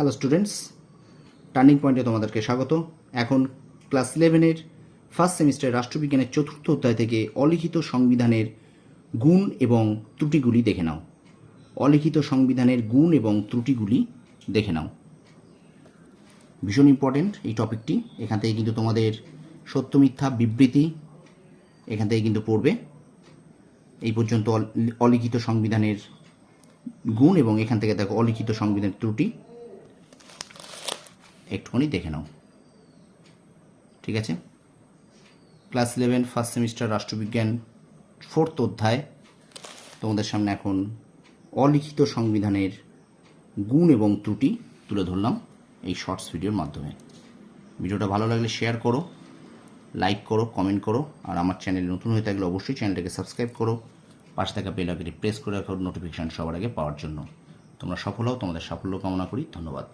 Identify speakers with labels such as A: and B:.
A: Hello students turning পয়েন্টে তোমাদেরকে স্বাগত। এখন ক্লাস ইলেভেনের ফার্স্ট সেমিস্টার রাষ্ট্রবিজ্ঞানের চতুর্থ অধ্যায় থেকে অলিখিত সংবিধানের গুণ এবং ত্রুটিগুলি দেখে নাও। অলিখিত সংবিধানের গুণ এবং ত্রুটিগুলি দেখে নাও। ভীষণ ইম্পর্টেন্ট এই টপিকটি। এখান থেকে কিন্তু তোমাদের সত্য, মিথ্যা, বিবৃতি এখান থেকে কিন্তু পড়বে। এই পর্যন্ত অল- অলিখিত সংবিধানের গুণ এবং এখান থেকে দেখো অলিখিত সংবিধানের ত্রুটি। একটুখানি দেখে নাও। ঠিক আছে? ক্লাস ইলেভেন ফার্স্ট সেমিস্টার রাষ্ট্রবিজ্ঞান ফোর্থ অধ্যায়। তোমাদের সামনে এখন অলিখিত সংবিধানের গুণ এবং ত্রুটি তুলে ধরলাম এই শর্টস ভিডিওর মাধ্যমে। ভিডিওটা ভালো লাগলে শেয়ার করো লাইক করো কমেন্ট করো, আর আমার চ্যানেল নতুন হয়ে থাকলে অবশ্যই চ্যানেলটাকে সাবস্ক্রাইব করো। পাশে থাকা বেল আইকনটি প্রেস করে রাখো নোটিফিকেশন সবার আগে পাওয়ার জন্য। তোমরা সফল হও, তোমাদের সাফল্য কামনা করি, ধন্যবাদ।